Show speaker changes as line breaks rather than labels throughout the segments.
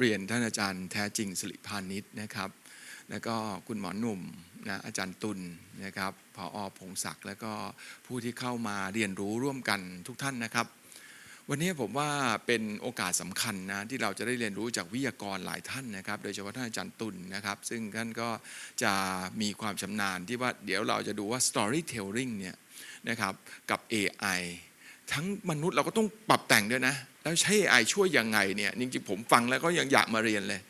เรียนท่านอาจารย์แท้จริงสิริพานิชนะครับ แล้วก็คุณหมอหนุ่มนะอาจารย์ตุลนะครับผออพงศักดิ์แล้วก็ผู้ที่เข้ามาเรียนรู้ร่วมกันทุกท่านนะครับ วันนี้ผมว่าเป็นโอกาสสำคัญนะที่เราจะได้เรียนรู้จากวิทยากรหลายท่านนะครับ โดยเฉพาะท่านอาจารย์ตุลนะครับ ซึ่งท่านก็จะมีความชำนาญที่ว่าเดี๋ยวเราจะดูว่า storytelling เนี่ยนะครับกับ AI ทั้งมนุษย์เราก็ต้องปรับแต่งด้วยนะ แล้วใช้ AI ช่วยยังไงเนี่ยจริงๆผมฟังแล้วก็ยังอยากมาเรียนเลย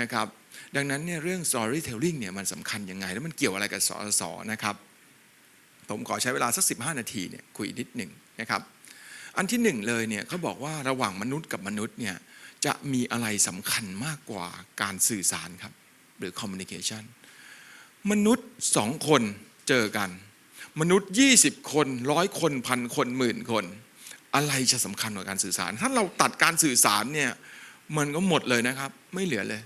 นะครับดังนั้นเนี่ยเรื่อง storytelling เนี่ยมันสำคัญยังไง แล้วมันเกี่ยวอะไรกับสอสอนะครับผมขอใช้เวลาสัก 15 นาทีเนี่ยคุยนิดหนึ่งนะครับอันที่หนึ่งเลยเนี่ยเขาบอกว่าระหว่างมนุษย์กับมนุษย์เนี่ยจะมีอะไรสำคัญมากกว่าการสื่อสารครับ หรือ communication มนุษย์สองคนเจอกัน มนุษย์ 20 คนร้อยคนพันคนหมื่นคน อะไรจะสำคัญกว่าการสื่อสาร ถ้าเราตัดการสื่อสารเนี่ยมันก็หมดเลยนะครับ ไม่เหลือเลย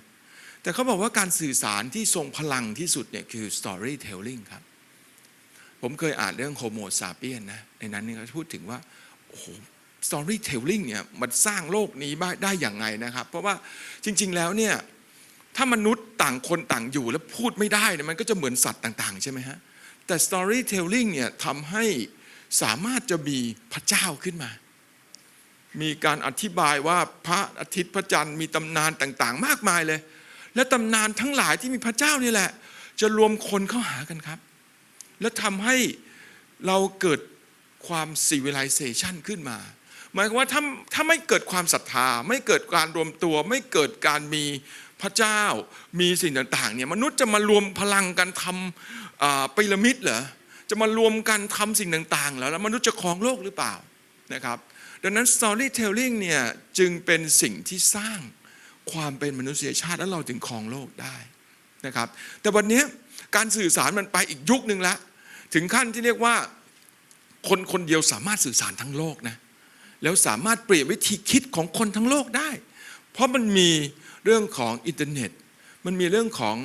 แต่เขาบอกว่าการสื่อสารที่ทรงพลังที่สุดเนี่ยคือ storytelling ครับ ผมเคยอ่านเรื่อง Homo sapien นนะในนั้นเนี่ยเขาพูดถึงว่าโอ้โห storytelling เนี่ยมันสร้างโลกนี้ได้ได้อย่างไงนะครับ เพราะว่าจริง ๆแล้วเนี่ยถ้ามนุษย์ต่างคนต่างอยู่แล้วพูดไม่ได้เนี่ยมันก็จะเหมือนสัตว์ต่าง ๆ ใช่ไหมฮะ แต่ storytelling เนี่ยทำให้สามารถจะมีพระเจ้าขึ้นมา มีการอธิบายว่าพระอาทิตย์พระจันทร์มีตำนานต่างๆ มากมายเลย และตำนานทั้งหลายที่มีพระเจ้านี่แหละ จะรวมคนเข้าหากันครับ และทำให้เราเกิดความ civilization ขึ้นมา หมายความว่าถ้าถ้าไม่เกิดความศรัทธา ไม่เกิดการรวมตัว ไม่เกิดการมีพระเจ้ามีสิ่งต่างๆเนี่ยมนุษย์จะมารวมพลังกันทำอ่า พีระมิดเหรอจะมารวมกันทำสิ่งต่างๆเหรอแล้วมนุษย์จะครองโลกหรือเปล่านะครับดังนั้น storytelling เนี่ยจึงเป็นสิ่งที่สร้างความเป็นมนุษยชาติแล้วเราถึงครองโลกได้นะครับแต่วันนี้การสื่อสารมันไปอีกยุคหนึ่งล้วถึงขั้นที่เรียกว่าคนคนเดียวสามารถสื่อสารทั้งโลกนะแล้วสามารถเปลี่ยนวิธีคิดของคนทั้งโลกได้ เพราะมันมีเรื่องของอินเทอร์เน็ต มันมีเรื่องของ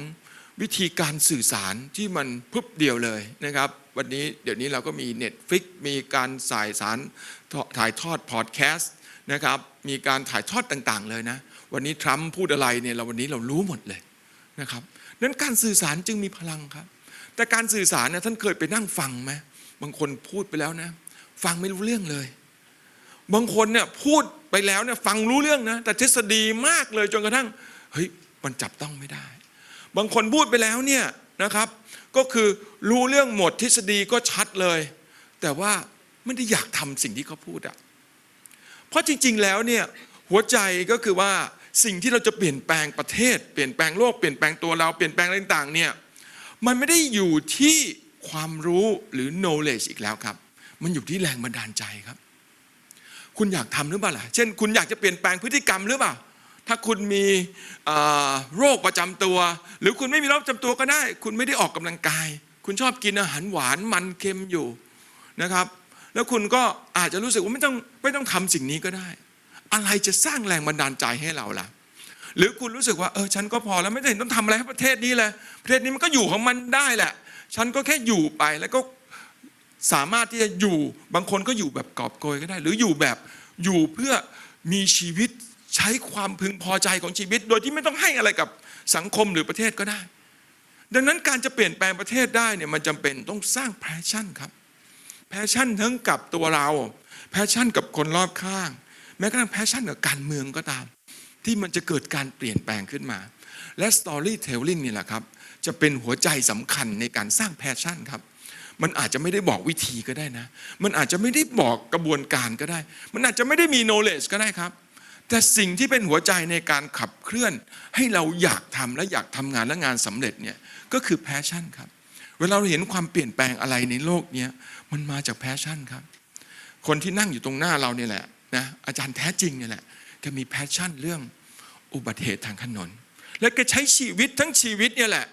วิธีการสื่อสารที่มันพึบเดียวเลยนะครับ วันนี้เดี๋ยวนี้เราก็มี Netflix มีการสายสารถ่ายทอดพอดแคสต์นะครับมีการถ่ายทอดต่างๆ เลยนะ วันนี้ทรัมป์พูดอะไรเนี่ยเราวันนี้เรารู้หมดเลยนะครับนั้นการสื่อสารจึงมีพลังครับ แต่การสื่อสารเนี่ยท่านเคยไปนั่งฟังไหมบางคนพูดไปแล้วนะ ฟังไม่รู้เรื่องเลย บางคนเนี่ยพูดไปแล้วเนี่ยฟังรู้เรื่องนะ แต่ทฤษฎีมากเลยจนกระทั่งเฮ้ยมันจับต้องไม่ได้ บางคนพูดไปแล้วเนี่ยนะครับ ก็คือรู้เรื่องหมดทฤษฎีก็ชัดเลย แต่ว่าไม่ได้อยากทำสิ่งที่เขาพูดอะเพราะจริง ๆแล้วเนี่ยหัวใจก็คือว่าสิ่งที่เราจะเปลี่ยนแปลงประเทศ เปลี่ยนแปลงโลกเปลี่ยนแปลงตัวเราเปลี่ยนแปลงอะไรต่างๆเนี่ยมันไม่ได้อยู่ที่ความรู้หรือ knowledge อีกแล้วครับ มันอยู่ที่แรงบันดาลใจครับ คุณอยากทำหรือเปล่าล่ะเช่น คุณอยากจะเปลี่ยนแปลงพฤติกรรมหรือเปล่า ถ้าคุณมีโรคประจำตัว หรือคุณไม่มีโรคประจำตัวก็ได้ คุณไม่ได้ออกกำลังกาย คุณชอบกินอาหารหวานมันเค็มอยู่นะครับ แล้วคุณก็อาจจะรู้สึกว่าไม่ต้องไม่ต้องทำสิ่งนี้ก็ได้ อะไรจะสร้างแรงบันดาลใจให้เราล่ะ หรือคุณรู้สึกว่าเออฉันก็พอแล้วไม่ได้ต้องทำอะไรให้ประเทศนี้เลยประเทศนี้มันก็อยู่ของมันได้แหละ ฉันก็แค่อยู่ไปแล้วก็สามารถที่จะอยู่บางคนก็อยู่แบบกอบโกยก็ได้ หรืออยู่แบบอยู่เพื่อมีชีวิต ใช้ความพึงพอใจของชีวิต โดยที่ไม่ต้องให้อะไรกับสังคมหรือประเทศก็ได้ ดังนั้นการจะเปลี่ยนแปลงประเทศได้เนี่ยมันจำเป็นต้องสร้างแพชชั่นครับแพชชั่นทั้งกับตัวเราแพชชั่นกับคนรอบข้าง แม้กระทั่งแพชชั่นกับการเมืองก็ตาม ที่มันจะเกิดการเปลี่ยนแปลงขึ้นมา และ storytelling นี่แหละครับ จะเป็นหัวใจสำคัญในการสร้างแพชชั่นครับมันอาจจะไม่ได้บอกวิธีก็ได้นะ มันอาจจะไม่ได้บอกกระบวนการก็ได้ มันอาจจะไม่ได้มี knowledge ก็ได้ครับ แต่สิ่งที่เป็นหัวใจในการขับเคลื่อน ให้เราอยากทำและอยากทำงานและงานสำเร็จเนี่ยก็คือแพชชั่นครับ เวลาเราเห็นความเปลี่ยนแปลงอะไรในโลกเนี้ยมันมาจากแพชชั่นครับ คนที่นั่งอยู่ตรงหน้าเราเนี่ยแหละนะอาจารย์แท้จริงเนี่ยแหละแกมีแพชชั่นเรื่องอุบัติเหตุทางถนน และแกใช้ชีวิตทั้งชีวิตเนี่ยแหละ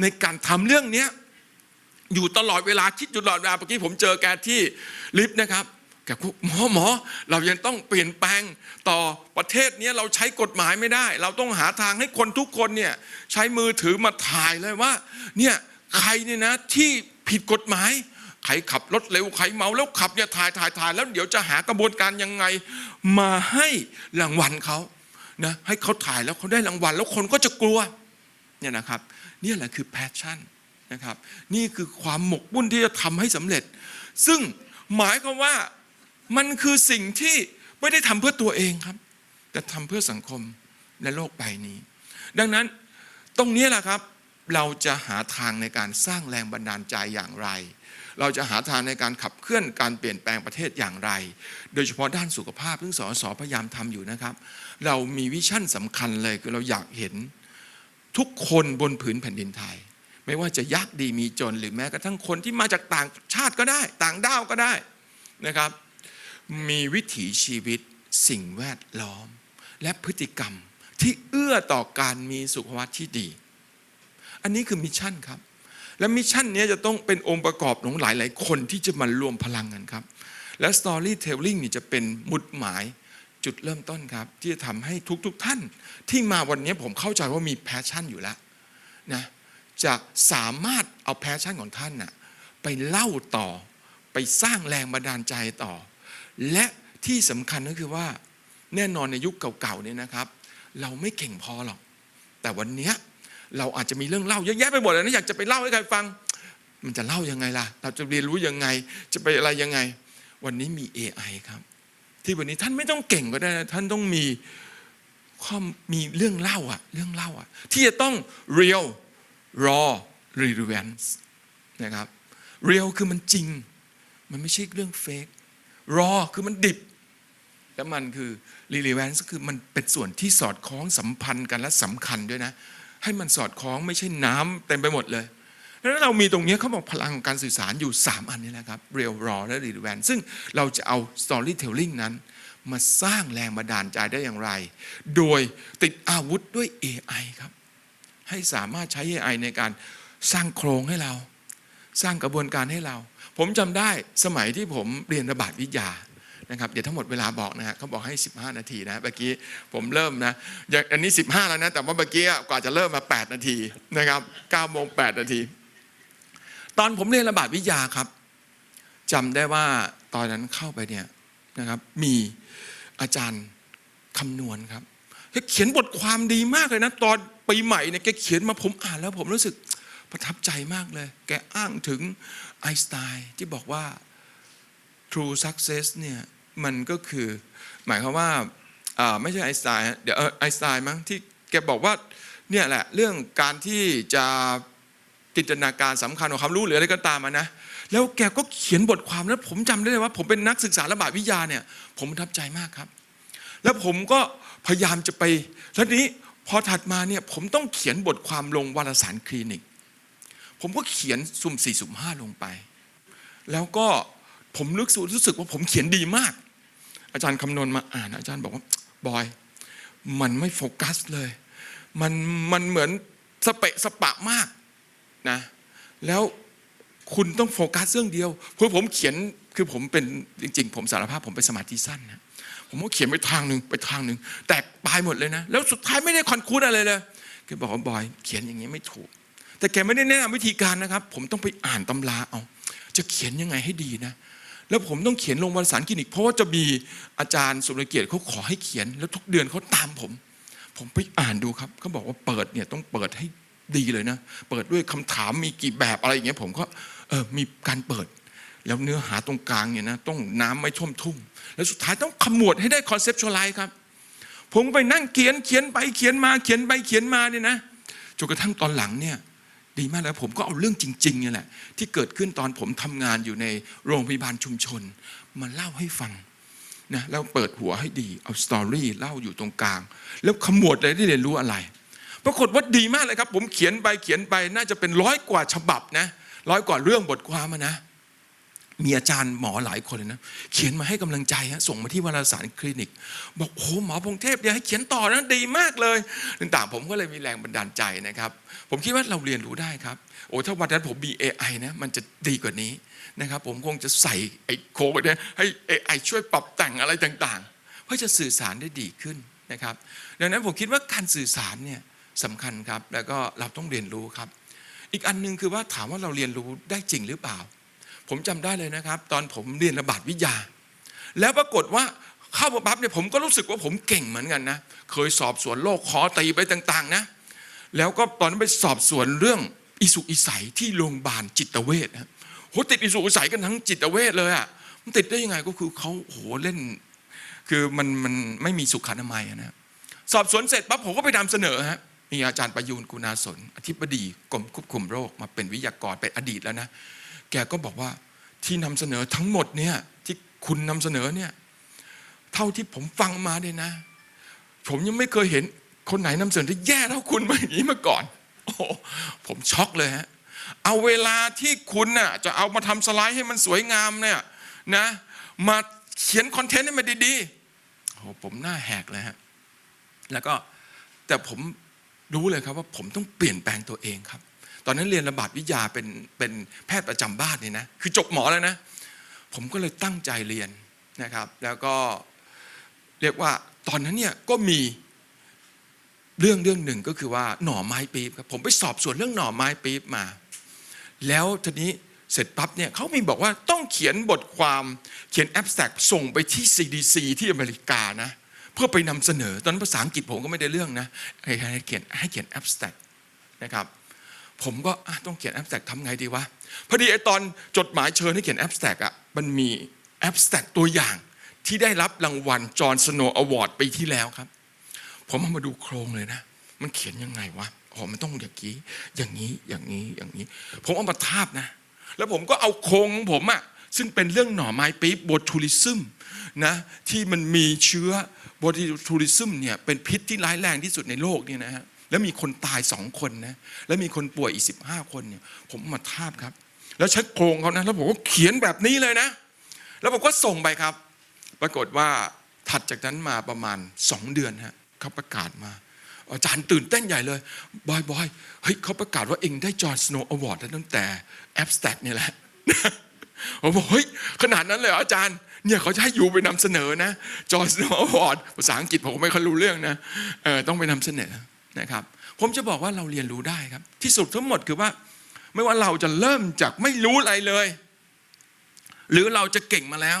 ในการทำเรื่องเนี้ยอยู่ตลอดเวลาคิดอยู่ตลอดเวลาเมื่อกี้ผมเจอแกที่ลิฟต์นะครับ กพูดหมอหมอเรายังต้องเปลี่ยนแปลงต่อประเทศนี้เราใช้กฎหมายไม่ได้ เราต้องหาทางให้คนทุกคนเนี่ยใช้มือถือมาถ่ายเลยว่าเนี่ยใครเนี่ยนะที่ผิดกฎหมายใครขับรถเร็วใครเมาแล้วขับเนี่ยถ่ายถ่ายถ่ายแล้วเดี๋ยวจะหากระบวนการยังไงมาให้รางวัลเขานะให้เขาถ่ายแล้วเขาได้รางวัล แล้วคนก็จะกลัวเนี่ยนะครับนี่แหละคือแพชชั่นนะครับ นี่คือความหมกมุ่นที่จะทำให้สำเร็จ ซึ่งหมายความว่า มันคือสิ่งที่ไม่ได้ทำเพื่อตัวเองครับ แต่ทำเพื่อสังคมและโลกใบนี้ ดังนั้นตรงนี้แหละครับ เราจะหาทางในการสร้างแรงบันดาลใจอย่างไร เราจะหาทางในการขับเคลื่อนการเปลี่ยนแปลงประเทศอย่างไร โดยเฉพาะด้านสุขภาพซึ่งสสพยายามทำอยู่นะครับ เรามีวิชั่นสำคัญเลยคือเราอยากเห็นทุกคนบนผืนแผ่นดินไทย ไม่ว่าจะยากดีมีจนหรือแม้กระทั่งคนที่มาจากต่างชาติก็ได้ ต่างด้าวก็ได้นะครับ มีวิถีชีวิตสิ่งแวดล้อม และพฤติกรรมที่เอื้อต่อการมีสุขภาพที่ดี อันนี้คือมิชชั่นครับ และมิชชั่นนี้จะต้องเป็นองค์ประกอบของหลาย ๆ คนที่จะมารวมพลังกันครับ และสตอรี่เทลลิ่งนี่จะเป็นหมุดหมายจุดเริ่มต้นครับ ที่จะทำให้ทุกๆท่าน ที่มาวันนี้ผมเข้าใจว่ามีแพชชั่นอยู่แล้วนะจะสามารถเอาแพชชั่นของท่านน่ะไปเล่าต่อไปสร้างแรงบันดาลใจต่อ และที่สำคัญก็คือว่าแน่นอนในยุคเก่าๆเนี่ยนะครับ เราไม่เก่งพอหรอก แต่วันนี้เราอาจจะมีเรื่องเล่าเยอะแยะไปหมดเลยนะอยากจะไปเล่าให้ใครฟัง มันจะเล่ายังไงล่ะ เราจะเรียนรู้ยังไง จะไปอะไรยังไง วันนี้มี AI ครับ ที่วันนี้ท่านไม่ต้องเก่งก็ได้นะท่านต้องมีความมีเรื่องเล่าอะเรื่องเล่าอะที่จะต้อง real raw relevance นะครับ real คือมันจริง มันไม่ใช่เรื่อง fake raw คือมันดิบ แล้วมันคือ relevance คือมันเป็นส่วนที่สอดคล้องสัมพันธ์กันและสำคัญด้วยนะ ให้มันสอดคล้องไม่ใช่น้ำเต็มไปหมดเลยแล้วเรามีตรงนี้เขาบอกพลังของการสื่อสารอยู่ 3 อันนี้นะครับ real raw และ relevant ซึ่งเราจะเอา storytelling นั้น มาสร้างแรงบันดาลใจได้อย่างไร โดยติดอาวุธด้วย AI ครับ ให้สามารถใช้ AI ในการสร้างโครงให้เรา สร้างกระบวนการให้เรา ผมจำได้สมัยที่ผมเรียนระบาดวิทยานะครับเดี๋ยวทั้งหมดเวลาบอกนะฮะเขาบอกให้ 15 นาทีนะเมื่อกี้ผมเริ่มนะอย่างอันนี้ 15 แล้วนะ แต่ว่าเมื่อกี้กว่าจะเริ่มมา 8 นาทีนะครับ9โมง8นาที ตอนผมเรียนระบาดวิทยาครับจำได้ว่าตอนนั้นเข้าไปเนี่ยนะครับมีอาจารย์คำนวณครับแกเขียนบทความดีมากเลยนะ ตอนปีใหม่เนี่ยแกเขียนมาผมอ่านแล้วผมรู้สึก ประทับใจมากเลย แกอ้างถึงไอน์สไตน์ที่บอกว่า true success เนี่ยมันก็คือ หมายความว่าไม่ใช่ไอน์สไตน์เดี๋ยวไอน์สไตน์มั้งที่แกบอกว่าเนี่ยแหละเรื่องการที่จะจินตนาการสำคัญของความรู้หรืออะไรก็ตามมานะ แล้วแกก็เขียนบทความแล้วผมจำได้เลยว่า ผมเป็นนักศึกษาระบาดวิทยาเนี่ย ผมประทับใจมากครับ แล้วผมก็พยายามจะไป แล้วนี้พอถัดมาเนี่ยผมต้องเขียนบทความลงวารสารคลินิก ผมก็เขียนสุ่มสี่สุ่มห้าลงไป แล้วก็ผมรู้สึกรู้สึกว่าผมเขียนดีมาก อาจารย์คำนวณมาอ่านอาจารย์บอกว่าบอย มันไม่โฟกัสเลย มันมันเหมือนสเปะสปะมากนะแล้วคุณต้องโฟกัสเรื่องเดียวเพราะผมเขียนคือผมเป็นจริง ๆ ผมสารภาพผมเป็นสมาธิสั้นนะผมก็เขียนไปทางหนึ่งไปทางหนึ่งแตกปลายหมดเลยนะ แล้วสุดท้ายไม่ได้คอนคูดอะไรเลยแกบอกว่าบอย เขียนอย่างนี้ไม่ถูก แต่แกไม่ได้แนะนำวิธีการนะครับ ผมต้องไปอ่านตำราเอา จะเขียนยังไงให้ดีนะ แล้วผมต้องเขียนลงวารสารคลินิกเพราะว่าจะมีอาจารย์สุรเกียรติเขาขอให้เขียน แล้วทุกเดือนเขาตามผม ผมไปอ่านดูครับเขาบอกว่าเปิดเนี่ยต้องเปิดให้ดีเลยนะ เปิดด้วยคำถามมีกี่แบบอะไรอย่างเงี้ยผมก็เออมีการเปิด แล้วเนื้อหาตรงกลางเนี่ยนะต้องน้ำไม่ท่วมทุ่มแล้วสุดท้ายต้องขมวดให้ได้คอนเซปชวลไลซ์ครับ ผมไปนั่งเขียนเขียนไปเขียนมาเขียนไปเขียนมาเนี่ยนะจนกระทั่งตอนหลังเนี่ย ดีมากแล้วผมก็เอาเรื่องจริงๆเนี่ยแหละ ที่เกิดขึ้นตอนผมทำงานอยู่ในโรงพยาบาลชุมชน มาเล่าให้ฟังนะแล้วเปิดหัวให้ดีเอาสตอรี่เล่าอยู่ตรงกลาง แล้วขมวดเลยได้เรียนรู้อะไรปรากฏว่าดีมากเลยครับ ผมเขียนไปเขียนไปน่าจะเป็นร้อยกว่าฉบับนะร้อยกว่าเรื่องบทความนะ มีอาจารย์หมอหลายคนเลยนะเขียนมาให้กำลังใจฮะส่งมาที่วารสารคลินิก บอกโอ้หมอพงเทพเนี่ยให้เขียนต่อนะดีมากเลยต่างๆผมก็เลยมีแรงบันดาลใจนะครับ ผมคิดว่าเราเรียนรู้ได้ครับ โอ้ถ้าวันนั้นผมมี AI นะมันจะดีกว่านี้นะครับ ผมคงจะใส่ไอ้โค้ดเนี่ยให้ AI ช่วยปรับแต่งอะไรต่างๆ เพื่อจะสื่อสารได้ดีขึ้นนะครับ ดังนั้นผมคิดว่าการสื่อสารเนี่ยสำคัญครับ แล้วก็เราต้องเรียนรู้ครับ อีกอันหนึงคือว่าถามว่าเราเรียนรู้ได้จริงหรือเปล่า ผมจำได้เลยนะครับ ตอนผมเรียนระบาดวิทยา แล้วปรากฏว่าเข้ามาปั๊บเนี่ยผมก็รู้สึกว่าผมเก่งเหมือนกันนะ เคยสอบสวนโลกคอตีไปต่างๆนะ แล้วก็ตอนนั้นไปสอบสวนเรื่องอิสุอิสัยที่โรงพยาบาลจิตเวชนะโหติดอิสุอิสัยกันทั้งจิตเวชเลยอะมันติดได้ยังไงก็คือเขาโหเล่น คือมันมันไม่มีสุขอนามัยอะนะสอบสวนเสร็จปั๊บผมก็ไปนำเสนอฮะมีอาจารย์ประยูนกุณาสนอธิบดีกรมควบคุมโรคมาเป็นวิทยากรเป็นอดีตแล้วนะ แกก็บอกว่าที่นำเสนอทั้งหมดเนี่ยที่คุณนำเสนอเนี่ยเท่าที่ผมฟังมาเนี่ยนะ ผมยังไม่เคยเห็นคนไหนนำเสนอที่แย่เท่าคุณมาอย่างนี้มาก่อน โอ้ผมช็อกเลยฮะเอาเวลาที่คุณน่ะจะเอามาทำสไลด์ให้มันสวยงามเนี่ยนะ มาเขียนคอนเทนต์ให้มันดีๆโอ้ผมหน้าแหกเลยฮะแล้วก็แต่ผมรู้เลยครับว่าผมต้องเปลี่ยนแปลงตัวเองครับ ตอนนั้นเรียนระบาดวิทยาเป็นเป็นแพทย์ประจำบ้านนี่นะคือจบหมอแล้วนะ ผมก็เลยตั้งใจเรียนนะครับ แล้วก็เรียกว่าตอนนั้นเนี่ยก็มีเรื่องเรื่องหนึ่งก็คือว่าหน่อไม้ปี๊บครับผมไปสอบสวนเรื่องหน่อไม้ปี๊บมา แล้วทีนี้เสร็จปั๊บเนี่ยเขามีบอกว่าต้องเขียนบทความเขียนแอบสแต็กส่งไปที่ CDC ที่อเมริกานะเพื่อไปนำเสนอ ตอนนั้นภาษาอังกฤษผมก็ไม่ได้เรื่องนะให้เขียนให้เขียนแอบสแต็กนะครับ ผมก็ต้องเขียนแอบสแต็กทำไงดีวะพอดีไอตอนจดหมายเชิญให้เขียนแอบสแต็กอะมันมีแอบสแต็กตัวอย่าง ที่ได้รับรางวัลจอห์นสโนว์อวอร์ดปีที่แล้วครับ ผมเอามาดูโครงเลยนะ มันเขียนยังไงวะอ๋อมันต้องอย่างนี้อย่างนี้อย่างนี้อย่างนี้ ผมเอามาทาบนะ แล้วผมก็เอาโครงของผมอะซึ่งเป็นเรื่องหน่อไม้ปี๊บบทูลิซึมนะที่มันมีเชื้อบทูลิซึมเนี่ยเป็นพิษที่ร้ายแรงที่สุดในโลกเนี่ยนะฮะ แล้วมีคนตายสองคนนะแล้วมีคนป่วยอีกสิบห้าคนเนี่ยผมมาทาบครับ แล้วใช้โครงเขานะ แล้วผมก็เขียนแบบนี้เลยนะ แล้วผมก็ส่งไปครับ ปรากฏว่าถัดจากนั้นมาประมาณสองเดือนฮะเขาประกาศมา อาจารย์ตื่นเต้นใหญ่เลยบอยบอยเฮ้ยเขาประกาศว่าเองได้จอร์สโนว์อวอร์ดตั้งแต่แอปสแต็กนี่แหละผมบอกเฮ้ยขนาดนั้นเลยอาจารย์เนี่ยเขาจะให้อยู่ไปนำเสนอนะจอร์สโนว์อวอร์ดภาษาอังกฤษผมไม่ค่อยรู้เรื่องนะเออต้องไปนำเสนอ นะครับ ผมจะบอกว่าเราเรียนรู้ได้ครับ ที่สุดทั้งหมดคือว่า ไม่ว่าเราจะเริ่มจากไม่รู้อะไรเลย หรือเราจะเก่งมาแล้ว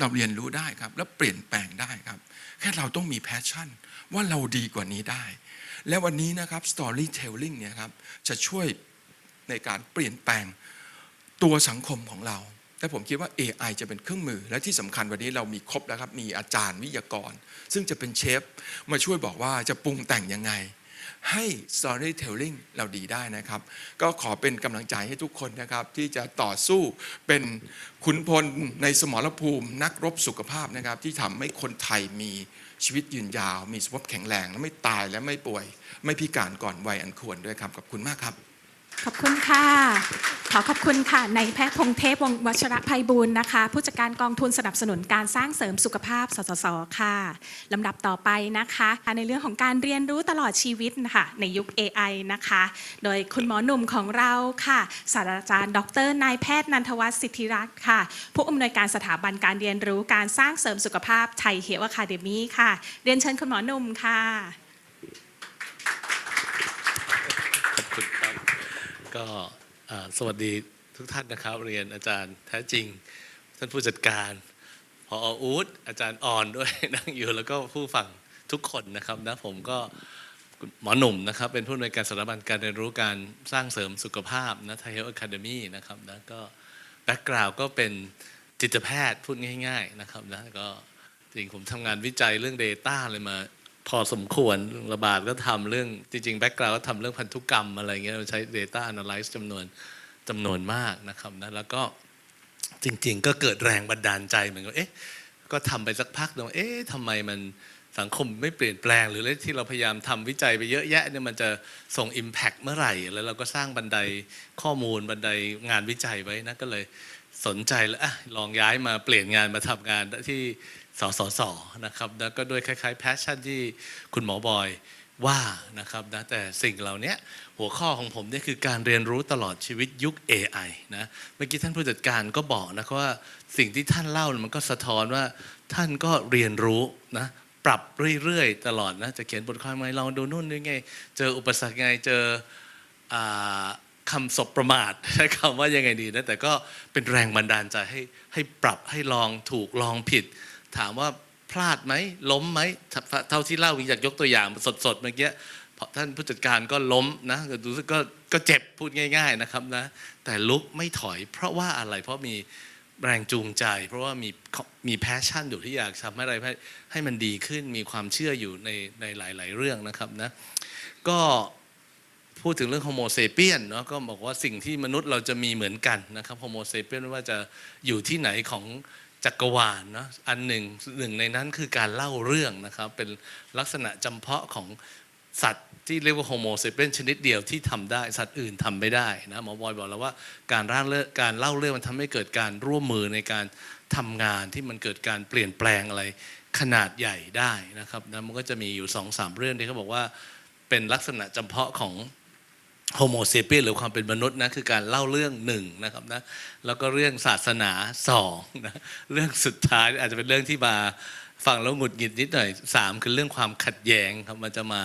เราเรียนรู้ได้ครับ แล้วเปลี่ยนแปลงได้ครับ แค่เราต้องมีแพชชั่น ว่าเราดีกว่านี้ได้ และวันนี้นะครับ storytelling เนี่ยครับจะช่วยในการเปลี่ยนแปลงตัวสังคมของเราแต่ผมคิดว่า AI จะเป็นเครื่องมือ และที่สำคัญวันนี้เรามีครบแล้วครับ มีอาจารย์วิทยากร ซึ่งจะเป็นเชฟ มาช่วยบอกว่าจะปรุงแต่งยังไง ให้ storytelling เราดีได้นะครับ ก็ขอเป็นกำลังใจให้ทุกคนนะครับ ที่จะต่อสู้เป็นขุนพลในสมรภูมิ นักรบสุขภาพนะครับ ที่ทำให้คนไทยมีชีวิตยืนยาว มีสุขภาพแข็งแรง และไม่ตายและไม่ป่วย ไม่พิการก่อนวัยอันควรด้วยครับขอบคุณมากครับ
ขอบคุณค่ะ ขอขอบคุณค่ะในายแพทย์พงเทพวงวัชระภัยบูลย์นะคะ ผู้จัดการกองทุนสนับสนุนการสร้างเสริมสุขภาพสสสค่ะลำดับต่อไปนะคะ ในเรื่องของการเรียนรู้ตลอดชีวิตนะคะในยุค AI นะคะ โดยคุณหมอหนุ่มของเราค่ะศาสตราจารย์ ดรนายแพทย์นันทวัฒน์สิทธิรัตน์ค่ะ ผู้อำนวยการสถาบันการเรียนรู้การสร้างเสริมสุขภาพไทยเฮลอะคาเดมีค่ะ เรียนเชิญคุณหมอหนุ่มค่ะ
ขอบคุณครับ ก็สวัสดีทุกท่านนะครับ เรียนอาจารย์แท้จริง ท่านผู้จัดการพออูดอาจารย์อ่อนด้วยนั่งอยู่แล้วก็ผู้ฟังทุกคนนะครับนะผมก็หมอหนุ่มนะครับ เป็นผู้อำนวยการสถาบันการเรียนรู้การสร้างเสริมสุขภาพนะไทยเฮลท์อะคาเดมีนะครับนะก็แบ็กกราวก็เป็นจิตแพทย์พูดง่าย ๆนะครับนะก็จริงผมทำงานวิจัยเรื่อง Data เลยมา พอสมควรระบาดก็ทำเรื่องจริง ๆ แบ็กกราวก็ทำเรื่องพันธุกรรมอะไรเงี้ยเราใช้ Data Analyze จำนวนจำนวนมากนะครับนะแล้วก็จริง ๆ ก็เกิดแรงบันดาลใจเหมือนกันเอ๊ะก็ทำไปสักพักหนึงเอ๊ะทำไมมันสังคมไม่เปลี่ยนแปลง หรือที่เราพยายามทำวิจัยไปเยอะแยะเนี่ยมันจะส่ง Impact เมื่อไหร่ แล้วเราก็สร้างบันไดข้อมูลบันไดงานวิจัยไว้นะก็เลยสนใจแล้วอะลองย้ายมาเปลี่ยนงานมาทำงานที่ สสสนะครับแล้วก็ด้วยคล้ายๆ passion ที่คุณหมอบอยว่านะครับนะแต่สิ่งเหล่านี้หัวข้อของผมนี่คือการเรียนรู้ตลอดชีวิตยุค AI นะเมื่อกี้ท่านผู้จัดการก็บอกนะว่าสิ่งที่ท่านเล่ามันก็สะท้อนว่าท่านก็เรียนรู้นะปรับเรื่อยๆ ตลอดนะจะเขียนบทความไงลองดูนู่นนี่ไง เจออุปสรรคไงเจออคำศพประมาทใช้คำว่ายังไงดีนะแต่ก็เป็นแรงบันดาลใจให้ให้ปรับให้ลองถูกลองผิด ถามว่าพลาดไหมล้มไหมเท่าที่เล่าอยากยกตัวอย่างสดๆเมื่อกี้ท่านผู้จัดการก็ล้มนะรู้สึกก็ก็เจ็บพูดง่าย ๆนะครับนะแต่ลุกไม่ถอย เพราะว่าอะไรเพราะมีแรงจูงใจ เพราะว่ามีมีแพชชั่นอยู่ที่อยากทำให้อะไรให้ให้มันดีขึ้นมีความเชื่ออยู่ในในหลาย ๆ เรื่องนะครับนะก็พูดถึงเรื่องโฮโมเซเปียนเนาะก็บอกว่าสิ่งที่มนุษย์เราจะมีเหมือนกันนะครับโฮโมเซเปียนว่าจะอยู่ที่ไหนของ จักรวาลเนาะอันหนึ่งหนึ่งในนั้นคือการเล่าเรื่องนะครับ เป็นลักษณะจำเพาะของสัตว์ที่เรียกว่าโฮโมเซเปียนชนิดเดียวที่ทำได้สัตว์อื่นทำไม่ได้นะหมอบอยบอกแล้วว่าการร่างเรื่องการเล่าเรื่องมันทำให้เกิดการร่วมมือในการทำงานที่มันเกิดการเปลี่ยนแปลงอะไรขนาดใหญ่ได้นะครับนะมันก็จะมีอยู่สองสามเรื่องที่เขาบอกว่าเป็นลักษณะจำเพาะของ โฮโมเซเปียหรือความเป็นมนุษย์นะคือการเล่าเรื่องหนึ่งนะครับนะแล้วก็เรื่องศาสนาสองนะเรื่องสุดท้ายอาจจะเป็นเรื่องที่มาฟังแล้วหงุดหงิดนิดหน่อยสามคือเรื่องความขัดแย้งครับมันจะมา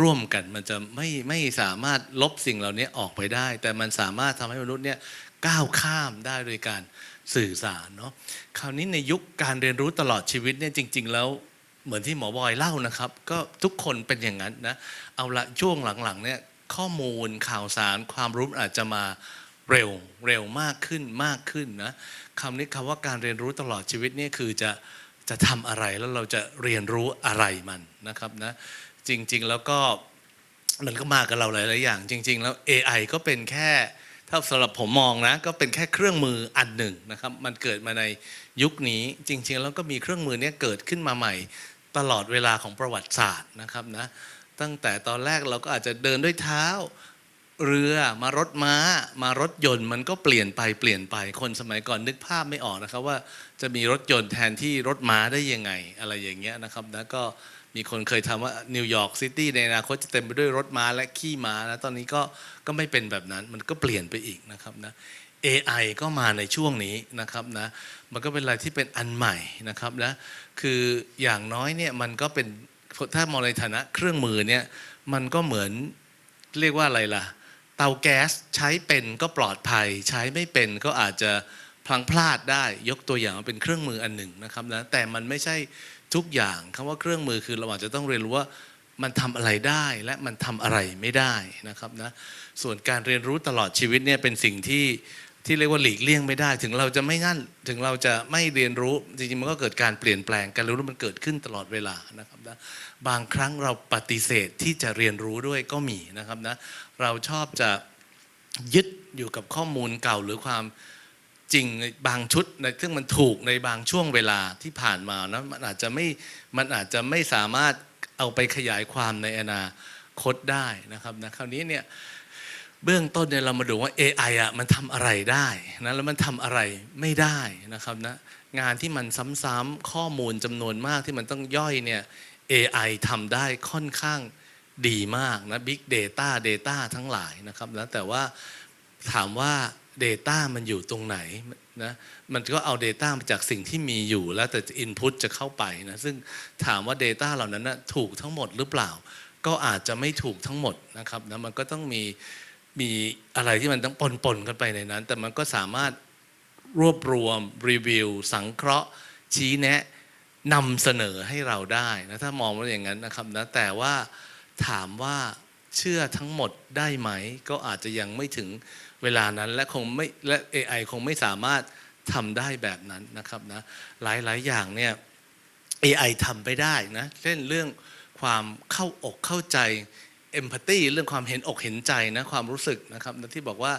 ร่วมกันมันจะไม่ไม่สามารถลบสิ่งเหล่านี้ออกไปได้ แต่มันสามารถทำให้มนุษย์เนี่ยก้าวข้ามได้โดยการสื่อสารเนาะคราวนี้ในยุคการเรียนรู้ตลอดชีวิตเนี่ยจริง ๆ แล้วเหมือนที่หมอบอยเล่านะครับ ก็ทุกคนเป็นอย่างนั้นนะเอาละช่วงหลังๆเนี่ย ข้อมูลข่าวสารความรู้อาจจะมาเร็วเร็วมากขึ้นมากขึ้นนะคำนี้คำว่าการเรียนรู้ตลอดชีวิตนี่คือจะจะทำอะไรแล้วเราจะเรียนรู้อะไรมันนะครับนะจริง ๆ แล้วก็มันก็มากับเราหลายๆอย่าง จริง ๆ แล้ว AI ก็เป็นแค่ถ้าสำหรับผมมองนะก็เป็นแค่เครื่องมืออันหนึ่งนะครับ มันเกิดมาในยุคนี้จริง ๆ แล้วก็มีเครื่องมือนี้เกิดขึ้นมาใหม่ ตลอดเวลาของประวัติศาสตร์นะครับนะ ตั้งแต่ตอนแรกเราก็อาจจะเดินด้วยเท้า เรือมารถม้า มารถยนต์มันก็เปลี่ยนไปเปลี่ยนไปคนสมัยก่อนนึกภาพไม่ออกนะครับว่าจะมีรถยนต์แทนที่รถม้าได้ยังไง อะไรอย่างเงี้ยนะครับนะก็มีคนเคยทำว่านิวยอร์กซิตี้ในอนาคตจะเต็มไปด้วยรถม้าและขี่ม้านะตอนนี้ก็ก็ไม่เป็นแบบนั้นมันก็เปลี่ยนไปอีกนะครับนะ AI ก็มาในช่วงนี้นะครับนะมันก็เป็นอะไรที่เป็นอันใหม่นะครับนะคืออย่างน้อยเนี่ยมันก็เป็น ถ้ามองในฐานะเครื่องมือเนี่ยมันก็เหมือนเรียกว่าอะไรล่ะ เตาแก๊สใช้เป็นก็ปลอดภัย ใช้ไม่เป็นก็อาจจะพลังพลาดได้ยกตัวอย่างว่าเป็นเครื่องมืออันหนึ่งนะครับนะแต่มันไม่ใช่ทุกอย่างคำว่าเครื่องมือคือเราอาจจะต้องเรียนรู้ว่ามันทำอะไรได้และมันทำอะไรไม่ได้นะครับนะส่วนการเรียนรู้ตลอดชีวิตเนี่ยเป็นสิ่งที่ ที่เรียกว่าหลีกเลี่ยงไม่ได้ ถึงเราจะไม่งั้นถึงเราจะไม่เรียนรู้จริงๆมันก็เกิดการเปลี่ยนแปลงการเรียนรู้มันเกิดขึ้นตลอดเวลานะครับนะบางครั้งเราปฏิเสธที่จะเรียนรู้ด้วยก็มีนะครับนะเราชอบจะยึดอยู่กับข้อมูลเก่าหรือความจริงบางชุดในซึ่งมันถูกในบางช่วงเวลาที่ผ่านมานะมันอาจจะไม่มันอาจจะไม่สามารถเอาไปขยายความในอนาคตได้นะครับนะคราวนี้เนี่ย เบื้องต้นเนี่ยเรามาดูว่า AI อะมันทำอะไรได้นะแล้วมันทำอะไรไม่ได้นะครับนะงานที่มันซ้ำๆข้อมูลจำนวนมากที่มันต้องย่อยเนี่ย AI ทำได้ค่อนข้างดีมากนะ Big Data Data ทั้งหลายนะครับแล้วแต่ว่าถามว่า Data มันอยู่ตรงไหนนะมันก็เอา Data มาจากสิ่งที่มีอยู่แล้วแต่ Input จะเข้าไปนะซึ่งถามว่า Data เหล่านั้นนะถูกทั้งหมดหรือเปล่า ก็อาจจะไม่ถูกทั้งหมดนะครับนะมันก็ต้องมี มีอะไรที่มันต้องปนปนๆกันไปในนั้น แต่มันก็สามารถรวบรวมรีวิว สังเคราะห์ ชี้แนะนำเสนอให้เราได้นะถ้ามองว่าอย่างนั้นนะครับนะแต่ว่าถามว่าเชื่อทั้งหมดได้ไหม ก็อาจจะยังไม่ถึงเวลานั้นและคงไม่และ AI คงไม่สามารถทำได้แบบนั้นนะครับนะหลายๆอย่างเนี่ย AI ทำไปได้นะเช่นเรื่องความเข้าอกเข้าใจ เอมพัตตีเรื่องความเห็นอกเห็นใจนะความรู้สึกนะครับนะที่บอกว่า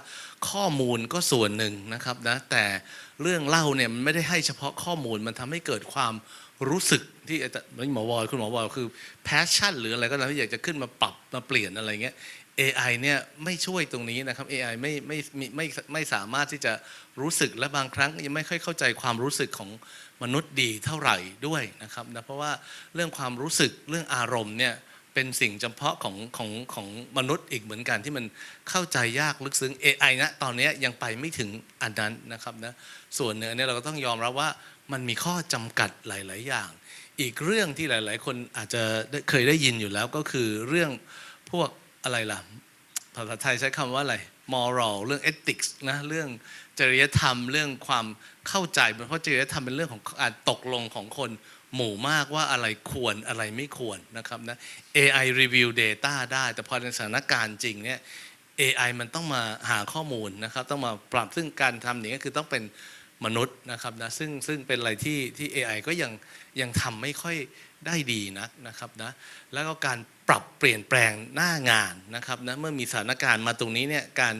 ข้อมูลก็ส่วนหนึ่งนะครับนะแต่เรื่องเล่าเนี่ยมันไม่ได้ให้เฉพาะข้อมูลมันทำให้เกิดความรู้สึกที่อาจารย์หมอวอยคุณหมอวอยคือ passion หรืออะไรก็แล้วที่อยากจะขึ้นมาปรับมาเปลี่ยนอะไรเงี้ย AI เนี่ยไม่ช่วยตรงนี้นะครับ AI ไม่ไม่ไม่ไม่ไม่สามารถที่จะรู้สึกและบางครั้งยังไม่ค่อยเข้าใจความรู้สึกของมนุษย์ดีเท่าไหร่ด้วยนะครับนะเพราะว่าเรื่องความรู้สึกเรื่องอารมณ์เนี่ย เป็นสิ่งจำเพาะของของของมนุษย์อีกเหมือนกันที่มันเข้าใจยากลึกซึ้ง AI นะตอนนี้ยังไปไม่ถึงอันนั้นนะครับนะส่วนหนึ่งอันนี้เราก็ต้องยอมรับว่ามันมีข้อจำกัดหลาย ๆ อย่าง อีกเรื่องที่หลาย ๆ คนอาจจะเคยได้ยินอยู่แล้วก็คือเรื่องพวกอะไรล่ะภาษาไทยใช้คำว่าอะไร moral เรื่อง ethics นะเรื่องจริยธรรมเรื่องความเข้าใจเพราะจริยธรรมเป็นเรื่องของการตกลงของคน หมู่มากว่าอะไรควรอะไรไม่ควรนะครับนะ AI review data ได้ แต่พอในสถานการณ์จริงเนี่ย AI มันต้องมาหาข้อมูลนะครับ ต้องมาปรับซึ่งการทำนี้ก็คือต้องเป็นมนุษย์นะครับนะซึ่งซึ่งเป็นอะไรที่ที่ AI ก็ยังยังทำไม่ค่อยได้ดีนักนะครับนะแล้วก็การปรับเปลี่ยนแปลงหน้างานนะครับนะเมื่อมีสถานการณ์มาตรงนี้เนี่ยการ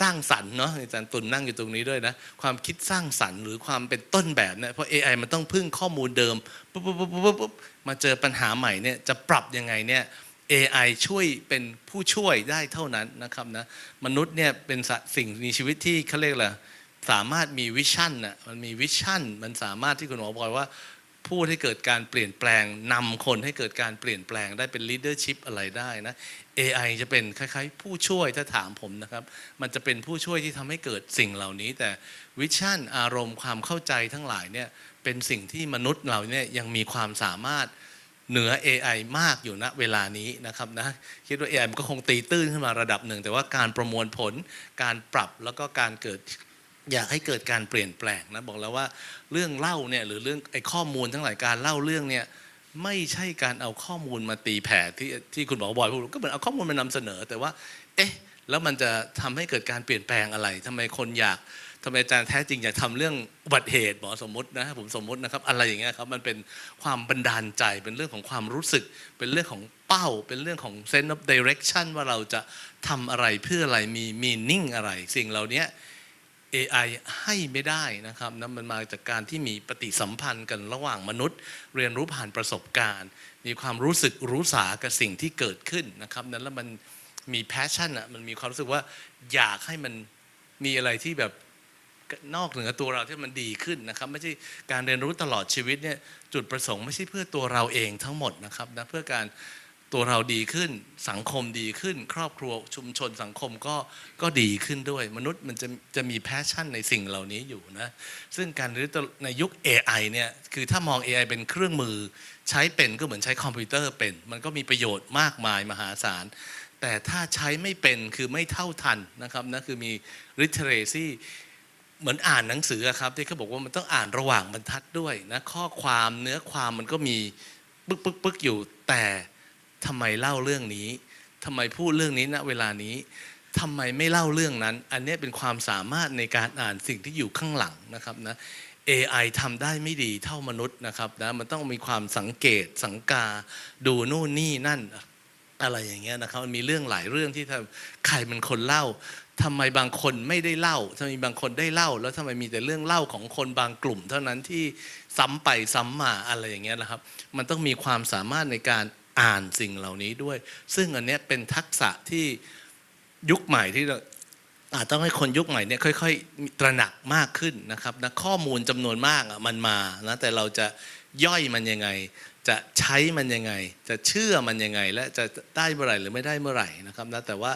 สร้างสรรค์เนาะอาจารย์ตุลนั่งอยู่ตรงนี้ด้วยนะความคิดสร้างสรรค์หรือความเป็นต้นแบบเนี่ยเพราะ AI มันต้องพึ่งข้อมูลเดิมปุ๊บปุ๊บปุ๊บปุ๊บปุ๊บมาเจอปัญหาใหม่เนี่ยจะปรับยังไงเนี่ย AI ช่วยเป็นผู้ช่วยได้เท่านั้นนะครับนะมนุษย์เนี่ยเป็นสิ่งมีชีวิตที่เขาเรียกอะไรสามารถมีวิชั่นน่ะมันมีวิชั่นมันสามารถที่คุณหมอบอกว่า พูดให้เกิดการเปลี่ยนแปลงนำคนให้เกิดการเปลี่ยนแปลงได้เป็น leadership อะไรได้นะ AI จะเป็นคล้ายๆ ผู้ช่วยถ้าถามผมนะครับ มันจะเป็นผู้ช่วยที่ทำให้เกิดสิ่งเหล่านี้ แต่วิชั่นอารมณ์ความเข้าใจทั้งหลายเนี่ยเป็นสิ่งที่มนุษย์เราเนี่ยยังมีความสามารถเหนือ AI มากอยู่ณเวลานี้นะครับนะคิดว่า AI มันก็คงตีตื้นขึ้นมาระดับหนึ่ง แต่ว่าการประมวลผลการปรับแล้วก็การเกิด อยากให้เกิดการเปลี่ยนแปลงนะบอกแล้วว่าเรื่องเล่าเนี่ยหรือเรื่องไอ้ข้อมูลทั้งหลายการเล่าเรื่องเนี่ยไม่ใช่การเอาข้อมูลมาตีแผ่ที่ที่คุณหมอบอยพูดก็เหมือนเอาข้อมูลมานำเสนอ แต่ว่า เอ๊ะ แล้วมันจะทำให้เกิดการเปลี่ยนแปลงอะไรทำไมคนอยากทำไมอาจารย์แท้จริงอยากทำเรื่องอุบัติเหตุหมอสมมตินะผมสมมตินะครับ อะไรอย่างเงี้ยครับมันเป็นความบันดาลใจเป็นเรื่องของความรู้สึก เป็นเรื่องของเป้า เป็นเรื่องของ sense of direction ว่าเราจะทำอะไรเพื่ออะไรมี meaning อะไร สิ่งเหล่านี้ AI ให้ไม่ได้นะครับนะมันมาจากการที่มีปฏิสัมพันธ์กันระหว่างมนุษย์ เรียนรู้ผ่านประสบการณ์ มีความรู้สึกรู้สากับสิ่งที่เกิดขึ้นนะครับนั้นแล้วมันมี passion อะมันมีความรู้สึกว่าอยากให้มันมีอะไรที่แบบนอกเหนือตัวเราที่มันดีขึ้นนะครับ ไม่ใช่การเรียนรู้ตลอดชีวิตเนี่ยจุดประสงค์ไม่ใช่เพื่อตัวเราเองทั้งหมดนะครับนะเพื่อการ ตัวเราดีขึ้น สังคมดีขึ้น ครอบครัวชุมชนสังคมก็ก็ดีขึ้นด้วย มนุษย์มันจะจะมีแพชชั่นในสิ่งเหล่านี้อยู่นะ ซึ่งการรียนรู้ในยุค AI เนี่ยคือถ้ามอง AI เป็นเครื่องมือใช้เป็นก็เหมือนใช้คอมพิวเตอร์เป็น มันก็มีประโยชน์มากมายมหาศาลแต่ถ้าใช้ไม่เป็นคือไม่เท่าทันนะครับนะคือมี literacy เหมือนอ่านหนังสือครับ ที่เขาบอกว่ามันต้องอ่านระหว่างบรรทัดด้วยนะข้อความเนื้อความมันก็มีปึ๊กปึ๊กปึ๊กอยู่แต่ ทำไมเล่าเรื่องนี้ทำไมพูดเรื่องนี้ณเวลานี้ทำไมไม่เล่าเรื่องนั้น อันนี้เป็นความสามารถในการอ่านสิ่งที่อยู่ข้างหลังนะครับนะ AI ทำได้ไม่ดีเท่ามนุษย์นะครับนะมันต้องมีความสังเกตสังกาดูนู่นนี่นั่นอะไรอย่างเงี้ยนะครับมันมีเรื่องหลายเรื่องที่ทำใครเป็นคนเล่าทำไมบางคนไม่ได้เล่าทำไมบางคนได้เล่า แล้วทำไมมีแต่เรื่องเล่าของคนบางกลุ่ม เท่านั้นที่ซ้ำไปซ้ำมาอะไรอย่างเงี้ยนะครับ มันต้องมีความสามารถในการ อ่านสิ่งเหล่านี้ด้วย ซึ่งอันนี้เป็นทักษะที่ยุคใหม่ที่เราอาจต้องให้คนยุคใหม่เนี่ยค่อยๆ ตระหนักมากขึ้นนะครับนะข้อมูลจำนวนมากอะมันมานะแต่เราจะย่อยมันยังไง จะใช้มันยังไง จะเชื่อมันยังไง และจะได้เมื่อไหร่หรือไม่ได้เมื่อไหร่นะครับนะแต่ว่า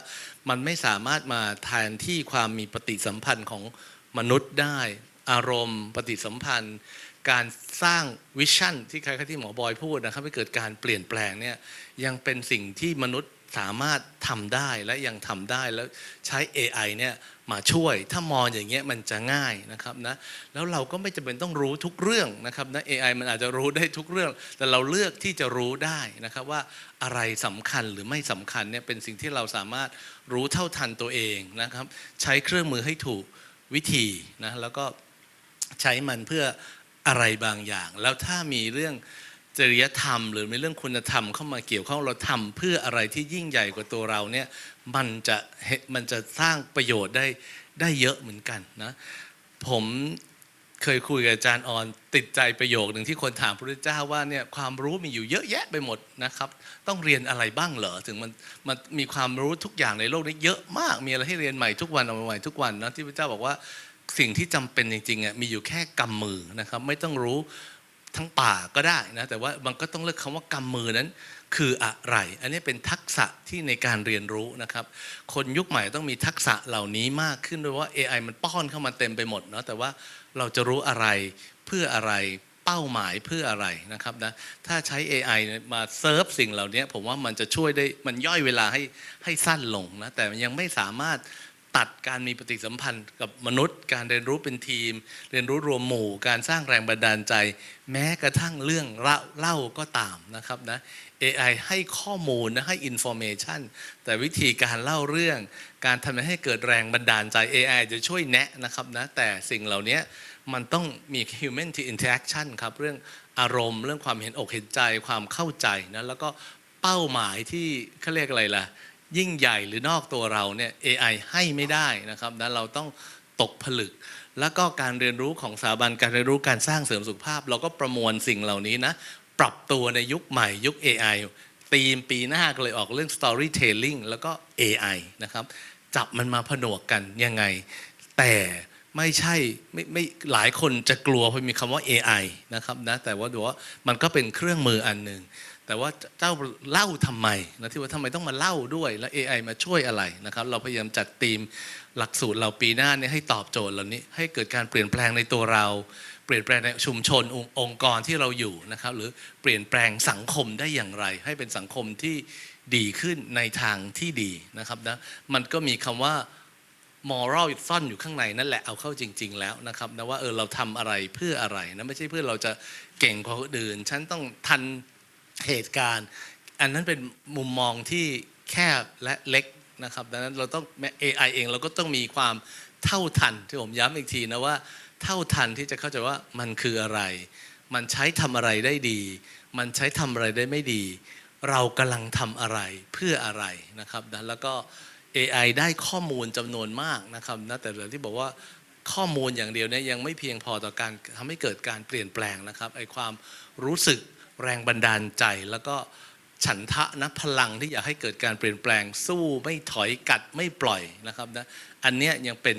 มันไม่สามารถมาแทนที่ความมีปฏิสัมพันธ์ของมนุษย์ได้ อารมณ์ ปฏิสัมพันธ์ การสร้างวิชั่นที่ใครๆที่หมอบอยพูดนะครับให้เกิดการเปลี่ยนแปลงเนี่ยยังเป็นสิ่งที่มนุษย์สามารถทำได้และยังทำได้แล้วใช้ AI เนี่ยมาช่วยถ้ามองอย่างเงี้ยมันจะง่ายนะครับนะแล้วเราก็ไม่จำเป็นต้องรู้ทุกเรื่องนะครับนะ AI มันอาจจะรู้ได้ทุกเรื่อง แต่เราเลือกที่จะรู้ได้นะครับว่าอะไรสำคัญหรือไม่สำคัญเนี่ยเป็นสิ่งที่เราสามารถรู้เท่าทันตัวเองนะครับ ใช้เครื่องมือให้ถูกวิธีนะแล้วก็ใช้มันเพื่อ อะไรบางอย่าง แล้วถ้ามีเรื่องจริยธรรม หรือมีเรื่องคุณธรรมเข้ามาเกี่ยวข้องเราทำเพื่ออะไรที่ยิ่งใหญ่กว่าตัวเราเนี่ยมันจะเห็นมันจะสร้างประโยชน์ได้ได้เยอะเหมือนกันนะผมเคยคุยกับอาจารย์ออนติดใจประโยคหนึ่งที่คนถามพระพุทธเจ้าว่าเนี่ยความรู้มีอยู่เยอะแยะไปหมดนะครับ ต้องเรียนอะไรบ้างเหรอถึงมันมันมีความรู้ทุกอย่างในโลกนี้เยอะมากมีอะไรให้เรียนใหม่ทุกวันเอาใหม่ทุกวันนะที่พระเจ้าบอกว่า สิ่งที่จำเป็นจริงๆอะมีอยู่แค่กำมือนะครับ ไม่ต้องรู้ทั้งป่าก็ได้นะแต่ว่ามันก็ต้องเลือกคำว่ากำมือนั้น คืออะไร อันนี้เป็นทักษะที่ในการเรียนรู้นะครับ คนยุคใหม่ต้องมีทักษะเหล่านี้มากขึ้นด้วยว่า AI มันป้อนเข้ามาเต็มไปหมดเนาะแต่ว่าเราจะรู้อะไรเพื่ออะไรเป้าหมายเพื่ออะไรนะครับนะถ้าใช้ AI มาเซิร์ฟสิ่งเหล่านี้ผมว่ามันจะช่วยได้มันย่อยเวลาให้ให้สั้นลงนะแต่มันยังไม่สามารถ ตัดการมีปฏิสัมพันธ์กับมนุษย์ การเรียนรู้เป็นทีม เรียนรู้รวมหมู่ การสร้างแรงบันดาลใจ แม้กระทั่งเรื่องเล่าเล่าก็ตามนะครับนะ AI ให้ข้อมูลนะให้ information แต่วิธีการเล่าเรื่อง การทำให้เกิดแรงบันดาลใจ AI จะช่วยแนะนะครับนะแต่สิ่งเหล่านี้มันต้องมี human to interaction ครับเรื่องอารมณ์ เรื่องความเห็นอกเห็นใจความเข้าใจนะแล้วก็เป้าหมายที่เขาเรียกอะไรล่ะ ยิ่งใหญ่หรือนอกตัวเราเนี่ย AI ให้ไม่ได้นะครับนะเราต้องตกผลึก แล้วก็การเรียนรู้ของสถาบันการเรียนรู้การสร้างเสริมสุขภาพ เราก็ประมวลสิ่งเหล่านี้นะ ปรับตัวในยุคใหม่ยุค AI ธีมปีหน้าก็เลยออกเรื่อง storytelling แล้วก็ AI นะครับ จับมันมาผนวกกันยังไง แต่ไม่ใช่ไม่ไม่หลายคนจะกลัวเพราะมีคำว่า AI นะครับนะแต่ว่าดูว่ามันก็เป็นเครื่องมืออันหนึ่ง แต่ว่าเจ้าเล่าทำไมนะที่ว่าทำไมต้องมาเล่าด้วย แล้ว AI มาช่วยอะไรนะครับ เราพยายามจัดธีมหลักสูตรเราปีหน้าเนี่ยให้ตอบโจทย์เหล่านี้ ให้เกิดการเปลี่ยนแปลงในตัวเรา เปลี่ยนแปลงในชุมชนองค์องค์กรที่เราอยู่นะครับ หรือเปลี่ยนแปลงสังคมได้อย่างไร ให้เป็นสังคมที่ดีขึ้นในทางที่ดีนะครับนะมันก็มีคำว่ามอรัลซ่อนอยู่ข้างในนั่นแหละเอาเข้าจริง ๆ แล้วนะครับนะว่าเออเราทำอะไรเพื่ออะไรนะไม่ใช่เพื่อเราจะเก่งกว่าคนอื่นฉันต้องทัน เหตุการณ์ อันนั้นเป็นมุมมองที่แคบและเล็กนะครับดังนั้นเราต้อง AI เองเราก็ต้องมีความเท่าทันที่ผมย้ำอีกทีนะว่า เท่าทันที่จะเข้าใจว่ามันคืออะไร มันใช้ทำอะไรได้ดี มันใช้ทำอะไรได้ไม่ดี เรากำลังทำอะไรเพื่ออะไรนะครับนะแล้วก็ AI ได้ข้อมูลจำนวนมากนะครับนะแต่เรื่อที่บอกว่าข้อมูลอย่างเดียวเนี่ยยังไม่เพียงพอต่อการทำให้เกิดการเปลี่ยนแปลงนะครับไอความรู้สึก แรงบันดาลใจแล้วก็ฉันทะนะพลังที่อยากให้เกิดการเปลี่ยนแปลงสู้ไม่ถอยกัดไม่ปล่อยนะครับนะอันเนี้ยยังเป็น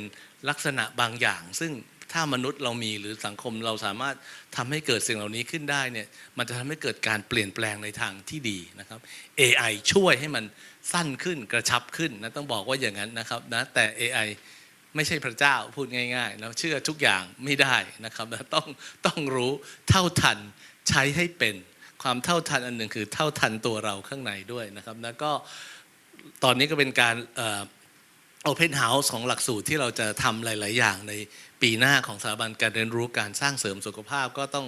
ลักษณะบางอย่าง ซึ่งถ้ามนุษย์เรามีหรือสังคมเราสามารถทำให้เกิดสิ่งเหล่านี้ขึ้นได้เนี่ยมันจะทำให้เกิดการเปลี่ยนแปลงในทางที่ดีนะครับ AI ช่วยให้มันสั้นขึ้นกระชับขึ้นนะต้องบอกว่าอย่างนั้นนะครับนะแต่ AI ไม่ใช่พระเจ้าพูดง่ายๆนะเชื่อทุกอย่างไม่ได้นะครับนะต้องต้องรู้เท่าทัน ใช้ให้เป็นความเท่าทันอันหนึ่งคือเท่าทันตัวเราข้างในด้วยนะครับแล้วก็ตอนนี้ก็เป็นการโอเพนเฮาส์ของหลักสูตรที่เราจะทำหลาย ๆ อย่างในปีหน้าของสถาบันการเรียนรู้การสร้างเสริมสุขภาพ ก็ต้อง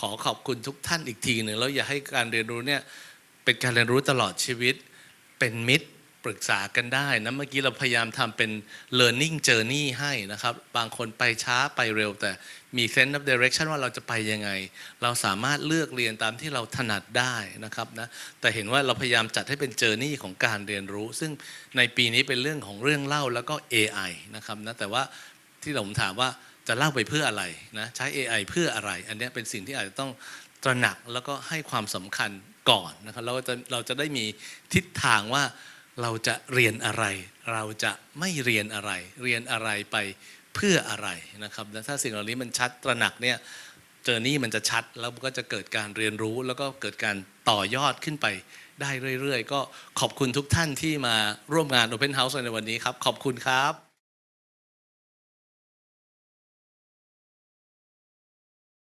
ขอขอบคุณทุกท่านอีกทีหนึ่งแล้วอย่าให้การเรียนรู้เนี่ยเป็นการเรียนรู้ตลอดชีวิตเป็นมิตร ปรึกษากันได้นะเมื่อกี้เราพยายามทำเป็น learning journey ให้นะครับ บางคนไปช้าไปเร็ว แต่มี sense of direction ว่าเราจะไปยังไง เราสามารถเลือกเรียนตามที่เราถนัดได้นะครับนะแต่เห็นว่าเราพยายามจัดให้เป็น journey ของการเรียนรู้ ซึ่งในปีนี้เป็นเรื่องของเรื่องเล่าแล้วก็ AI นะครับนะแต่ว่าที่ผมถามว่าจะเล่าไปเพื่ออะไรนะใช้ AI เพื่ออะไร อันนี้เป็นสิ่งที่อาจจะต้องตระหนักแล้วก็ให้ความสำคัญก่อนนะครับเราจะเราจะได้มีทิศทางว่า เราจะเรียนอะไร เราจะไม่เรียนอะไร เรียนอะไรไปเพื่ออะไรนะครับ และถ้าสิ่งเหล่านี้มันชัดตระหนักเนี่ยเจอนี่มันจะชัดแล้วก็จะเกิดการเรียนรู้ แล้วก็เกิดการต่อยอดขึ้นไปได้เรื่อย ๆ ก็ขอบคุณทุกท่านที่มาร่วมงาน Open House ในวันนี้ครับ ขอบคุณครับ